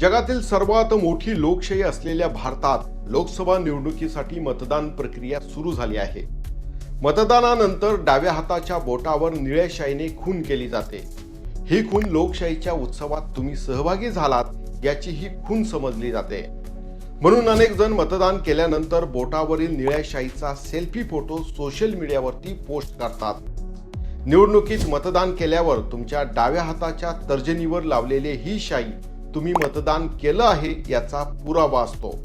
जगातील सर्वात मोठी लोकशाही असलेल्या भारतात लोकसभा निवडणुकीसाठी मतदान प्रक्रिया सुरू झाली आहे. मतदानानंतर डाव्या हाताच्या बोटावर निळ्या शाईने खून केली जाते. ही खून लोकशाहीच्या उत्सवात तुम्ही सहभागी झालात याची ही खून समजली जाते. म्हणून अनेक जण मतदान केल्यानंतर बोटावरील निळ्या शाईचा सेल्फी फोटो सोशल मीडियावरती पोस्ट करतात. निवडणुकीत मतदान केल्यावर तुमच्या डाव्या हाताच्या तर्जनीवर लावलेले ही शाई तुम्ही मतदान केलं आहे याचा पुरावा असतो.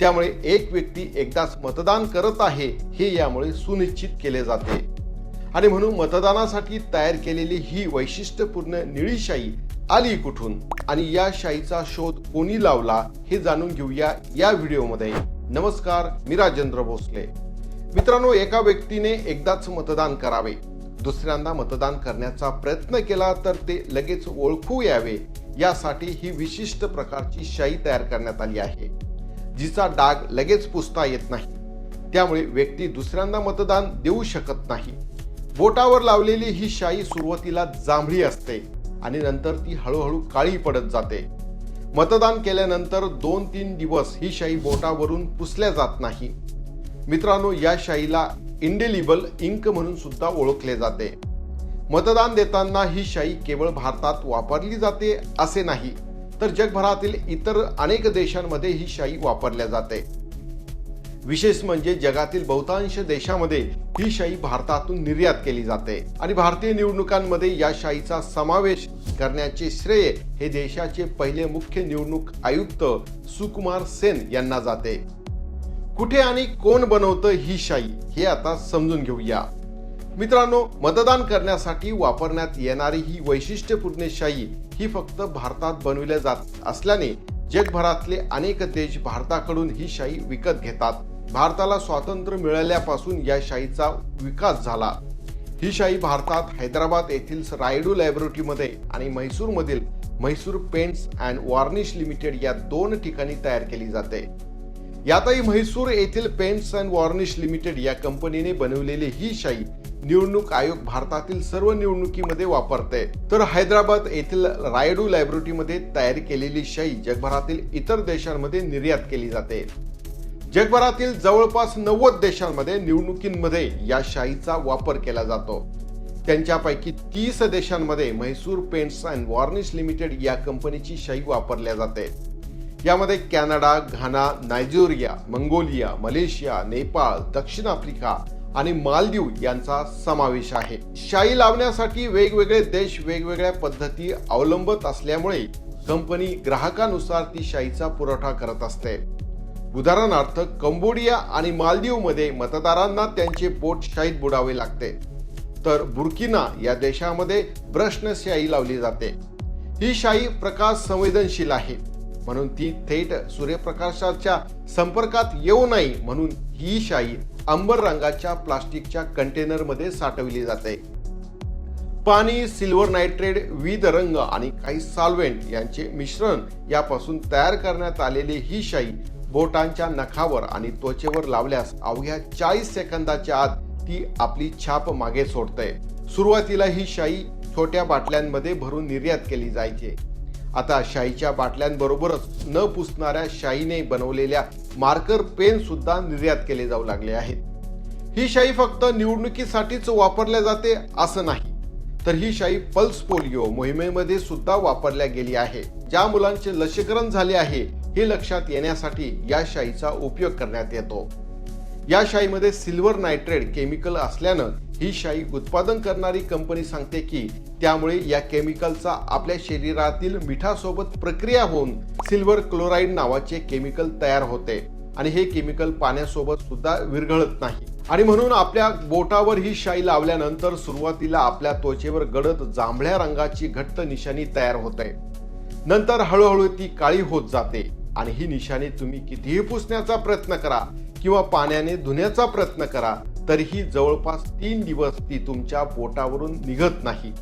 त्यामुळे एक व्यक्ती एकदाच मतदान करत आहे हे यामुळे सुनिश्चित केले जाते. आणि म्हणून मतदानासाठी तयार केलेली ही वैशिष्ट्यपूर्ण निळी शाही आली कुठून? आणि या शाईचा शोध कोणी लावला हे जाणून घेऊया या व्हिडिओमध्ये. नमस्कार मी राजेंद्र भोसले. मित्रांनो एका व्यक्तीने एकदाच मतदान करावे. दुसऱ्यांदा मतदान करण्याचा प्रयत्न केला तर ते लगेच ओळखू यावे. यासाठी ही विशिष्ट प्रकारची शाई तयार करण्यात आली आहे जिचा डाग लगेच पुसता येत नाही. त्यामुळे व्यक्ती दुसऱ्यांदा मतदान देऊ शकत नाही. बोटावर लावलेली ही शाई सुरुवातीला जांभळी असते आणि नंतर ती हळूहळू काळी पडत जाते. मतदान केल्यानंतर दोन तीन दिवस ही शाई बोटावरून पुसल्या जात नाही. मित्रांनो या शाईला इंडेलिबल इंक म्हणून सुद्धा ओळखले जाते. मतदान देताना ही शाई केवळ भारतात वापरली जाते असे नाही तर जगभरातील इतर अनेक देशांमध्ये ही शाई वापरल्या जाते. विशेष म्हणजे जगातील बहुतांश देशामध्ये ही शाई भारतातून निर्यात केली जाते आणि भारतीय निवडणुकांमध्ये या शाईचा समावेश करण्याचे श्रेय हे देशाचे पहिले मुख्य निवडणूक आयुक्त सुकुमार सेन यांना जाते. कुठे आणि कोण बनवतं ही शाई हे आता समजून घेऊया. मित्रांनो मतदान करण्यासाठी वापरण्यात येणारी ही वैशिष्ट्यपूर्ण शाई ही फक्त भारतात बनविल्या जात असल्याने जगभरातले अनेक देश भारताकडून ही शाई विकत घेतात. भारताला स्वातंत्र्य मिळाल्यापासून या शाईचा विकास झाला. ही शाई भारतात हैदराबाद येथील रायडू लॅबोरेटरीमध्ये आणि म्हैसूरमधील Mysore paints and varnish limited या दोन ठिकाणी तयार केली जाते. यातही म्हैसूर येथील पेंट्स अँड वॉर्निश लिमिटेड या कंपनीने बनवलेली ही शाई निवडणूक आयोग भारतातील सर्व निवडणुकीमध्ये वापरते. तर हैदराबाद येथील रायडू लॅबोरेटरीमध्ये तयार केलेली शाई जगभरातील इतर देशांमध्ये निर्यात केली जाते. जगभरातील जवळपास नव्वद देशांमध्ये निवडणुकींमध्ये या शाईचा वापर केला जातो. त्यांच्यापैकी तीस देशांमध्ये Mysore paints and varnish limited या कंपनीची शाई वापरल्या जाते. यामध्ये Canada Ghana Nigeria Mongolia Malaysia Nepal दक्षिण आफ्रिका आणि मालदीव यांचा समावेश आहे. शाई लावण्यासाठी वेगवेगळे देश वेगवेगळ्या पद्धती अवलंबत असल्यामुळे कंपनी ग्राहकानुसार ती शाईचा पुरवठा करत असते. उदाहरणार्थ कंबोडिया आणि मालदीवमध्ये मतदारांना त्यांचे बोट शाईत बुडावे लागते. तर बुर्किना या देशामध्ये ब्रशनं शाई लावली जाते. ही शाई प्रकाश संवेदनशील आहे. म्हणून ती थेट सूर्यप्रकाशाच्या संपर्कात येऊ नये म्हणून ही शाई अंबर रंगाच्या प्लास्टिकच्या कंटेनरमध्ये साठवली जाते. पाणी सिल्वर नायट्रेट विविध रंग आणि काही सॉल्वेंट यांचे मिश्रण यापासून तयार करण्यात आलेली ही शाई बोटांच्या नखावर आणि त्वचेवर लावल्यास अवघ्या चाळीस सेकंदाच्या आत ती आपली छाप मागे सोडते. सुरुवातीला ही शाई छोट्या बाटल्यांमध्ये भरून निर्यात केली जायची. आता शाईच्या बाटल्यांबरोबरच न पुसणाऱ्या शाईने बनवलेल्या मार्कर पेन सुद्धा निर्यात केले जाऊ लागले आहेत. ही शाई फक्त निवडणुकीसाठीच वापरल्या जाते असं नाही तर ही शाई पल्स पोलिओ मोहिमेमध्ये सुद्धा वापरल्या गेली आहे. ज्या मुलांचे लसीकरण झाले आहे हे लक्षात येण्यासाठी या शाईचा उपयोग करण्यात येतो. या शाईमध्ये सिल्वर नायट्रेट केमिकल असल्यानं ही शाई उत्पादन करणारी कंपनी सांगते की त्यामुळे या केमिकलचा आपल्या शरीरातील मिठासोबत प्रक्रिया होऊन सिल्वर क्लोराईड नावाचे केमिकल तयार होते. आणि हे केमिकल पाण्यासोबत सुद्धा विरघळत नाही. आणि म्हणून आपल्या बोटावर ही शाई लावल्यानंतर सुरुवातीला आपल्या त्वचेवर गडद जांभळ्या रंगाची घट्ट निशाणी तयार होते. नंतर हळूहळू ती काळी होत जाते. आणि ही निशाणी तुम्ही कितीही पुसण्याचा प्रयत्न करा किंवा पाण्याने धुण्याचा प्रयत्न करा तरीही जवळपास तीन दिवस ती तुमच्या बोटावरून निघत नाही.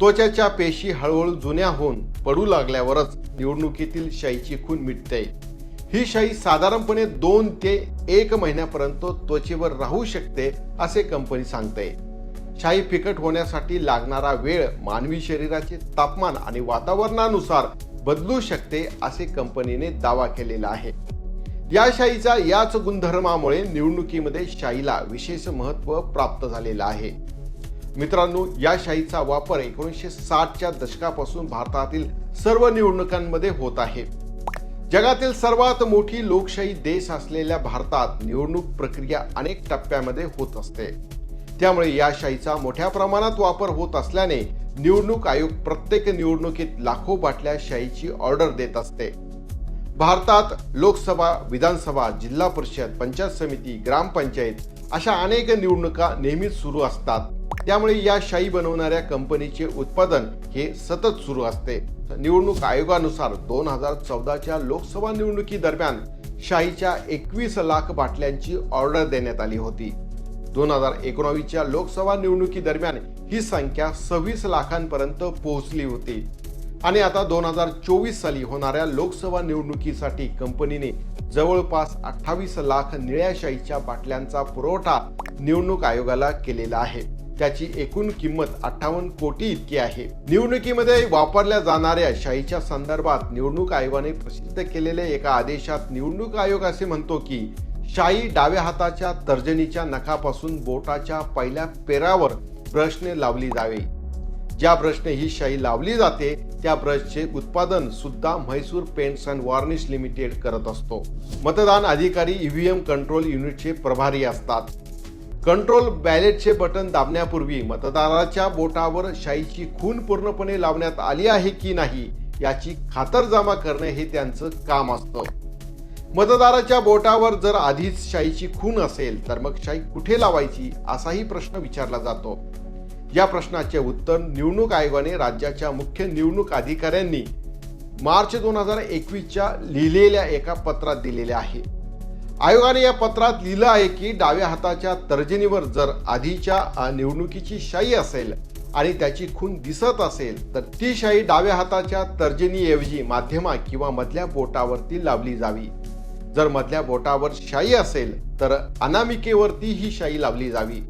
त्वचाच्या पेशी हळूहळू जुन्या होऊन पडू लागल्यावरच निवडणुकीतील शाईची खून मिटते. ही शाई साधारणपणे दोन ते एक महिन्यापर्यंत त्वचेवर राहू शकते असे कंपनी सांगते. शाई फिकट होण्यासाठी लागणारा वेळ मानवी शरीराचे तापमान आणि वातावरणानुसार बदलू शकते असे कंपनीने दावा केलेला आहे. या शाहीचा याच गुणधर्मामुळे निवडणुकीमध्ये शाहीला विशेष महत्त्व प्राप्त झालेलं आहे. मित्रांनो या शाहीचा वापर एकोणीसशे साठच्या दशकापासून भारतातील सर्व निवडणुकांमध्ये होत आहे. जगातील सर्वात मोठी लोकशाही देश असलेल्या भारतात निवडणूक प्रक्रिया अनेक टप्प्यामध्ये होत असते. त्यामुळे या शाहीचा मोठ्या प्रमाणात वापर होत असल्याने निवडणूक आयोग प्रत्येक निवडणुकीत लाखो बाटल्या शाहीची ऑर्डर देत असते. भारतात लोकसभा विधानसभा जिल्हा परिषद पंचायत समिती ग्रामपंचायत अशा अनेक निवडणुका नेहमीच सुरू असतात. त्यामुळे या शाई बनवणाऱ्या कंपनीचे उत्पादन हे सतत सुरू असते. निवडणूक आयोगानुसार दोन हजार चौदाच्या लोकसभा निवडणुकी दरम्यान एकवीस लाख बाटल्यांची ऑर्डर देण्यात आली होती. दोन हजार एकोणावीसच्या लोकसभा निवडणुकी दरम्यान ही संख्या सव्वीस लाखांपर्यंत पोहोचली होती. आणि आता दोन हजार चोवीस साली होणाऱ्या लोकसभा निवडणुकीसाठी कंपनीने जवळपास अठ्ठावीस लाख निळ्या शाईच्या बाटल्यांचा पुरवठा निवडणूक आयोगाला केलेला आहे. त्याची एकूण किंमत अठ्ठावन्न कोटी इतकी आहे. निवडणुकीमध्ये वापरल्या जाणाऱ्या शाईच्या संदर्भात निवडणूक आयोगाने प्रसिद्ध केलेल्या एका आदेशात निवडणूक आयोग असे म्हणतो की शाई डाव्या हाताच्या तर्जनीच्या नखापासून बोटाच्या पहिल्या पेरावर ब्रशने लावली जावे. ज्या ब्रशने ही शाई लावली जाते त्या ब्रशचे उत्पादन सुद्धा Mysore paints and varnish limited करत असतो. मतदान अधिकारी ईव्हीएम कंट्रोल युनिटचे प्रभारी असतात. कंट्रोल बॅलेटचे बटन दाबण्यापूर्वी मतदाराच्या बोटावर शाईची खून पूर्णपणे लावण्यात आली आहे की नाही याची खातरजमा करणे हे त्यांचं काम असतं. मतदाराच्या बोटावर जर आधीच शाईची खून असेल तर मग शाई कुठे लावायची असाही प्रश्न विचारला जातो. या प्रश्नाचे उत्तर निवडणूक आयोगाने राज्याच्या मुख्य निवडणूक अधिकाऱ्यांनी मार्च दोन हजार एकवीसच्या लिहिलेल्या एका पत्रात दिलेले आहे. आयोगाने या पत्रात लिहिलं आहे की डाव्या हाताच्या तर्जनीवर जर आधीच्या निवडणुकीची शाई असेल आणि त्याची खून दिसत असेल तर ती शाई डाव्या हाताच्या तर्जनीऐवजी माध्यमा किंवा मधल्या बोटावरती लावली जावी. जर मधल्या बोटावर शाई असेल तर अनामिकेवरती ही शाई लावली जावी.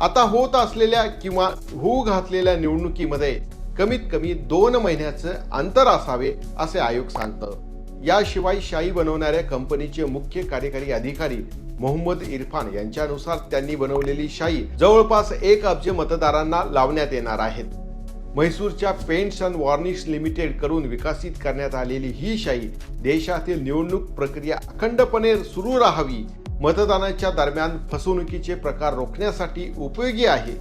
आता होत असलेल्या किंवा होऊ घातलेल्या निवडणुकीमध्ये कमीत कमी दोन महिन्याचं अंतर असावे असे आयोग सांगतं. याशिवाय शाई बनवणाऱ्या कंपनीचे मुख्य कार्यकारी अधिकारी मोहम्मद इरफान यांच्यानुसार त्यांनी बनवलेली शाई जवळपास एक अब्ज मतदारांना लावण्यात येणार आहेत. म्हैसूरच्या पेंट्स अँड वॉर्निश लिमिटेड करून विकसित करण्यात आलेली ही शाई देशातील निवडणूक प्रक्रिया अखंडपणे सुरू राहावी मतदानाच्या दरम्यान फसवणुकीचे प्रकार रोखण्यासाठी उपयोगी आहे.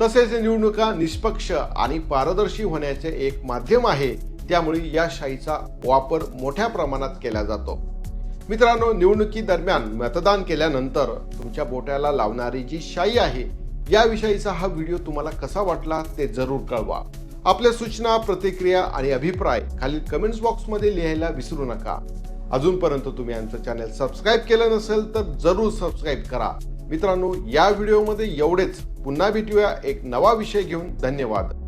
तसेच निवडणुका निष्पक्ष आणि पारदर्शी होण्याचे एक माध्यम आहे. त्यामुळे या शाईचा वापर मोठ्या प्रमाणात केला जातो. मित्रांनो निवडणुकीदरम्यान मतदान केल्यानंतर तुमच्या बोट्याला लावणारी जी शाई आहे याविषयीचा हा व्हिडिओ तुम्हाला कसा वाटला ते जरूर कळवा. आपल्या सूचना प्रतिक्रिया आणि अभिप्राय खालील कमेंट्स बॉक्समध्ये लिहायला विसरू नका. अजूनपर्यंत तुम्ही आमचं चॅनल सबस्क्राईब केलं नसेल तर जरूर सबस्क्राईब करा. मित्रांनो या व्हिडिओमध्ये एवढेच. पुन्हा भेटूया एक नवा विषय घेऊन. धन्यवाद.